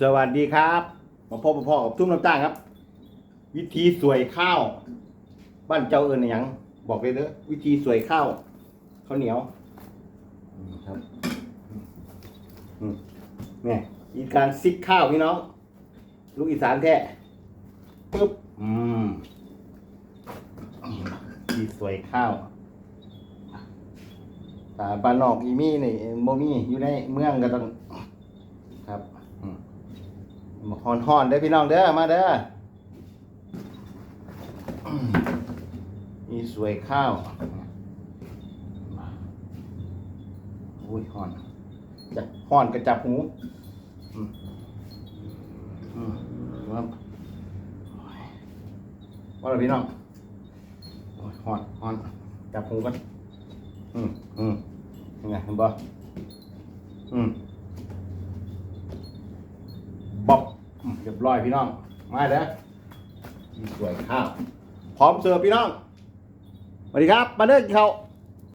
สวัสดีครับมาพบกับพ่อกับทุ่มน้ำตาลครับ วิธีสวยข้าว บ้านเจ้าเอิญอหย่าง บอกเลยเด้อวิธีสวยข้าวข้าวเหนียวอืมครับอืมเนี่ยอีกการซิกข้าวพี่น้องลูกอีสานแท้ปึ๊บอืมวิธีสวยข้าวแต่บ้านนอกอีมี่นี่โมมี่อยู่ในเมืองก็ต้องครับ อืม มาฮอนฮอนๆเด้พี่น้องเด้อมาเด้อมีสวยข้าวอุ้ยฮอนจะฮอนกระจับหูอืมอืมครับว่าเลยพี่น้องโอ้อนฮอนจับหูกันอืมอืมยังไงเห็นบ่อืมบ๊อบ อืมเรียบร้อยพี่น้อง มาเด้อมีสวยข้าว พร้อมเสิร์ฟพี่น้องสวัสดีครับ มาเด้อกินข้าว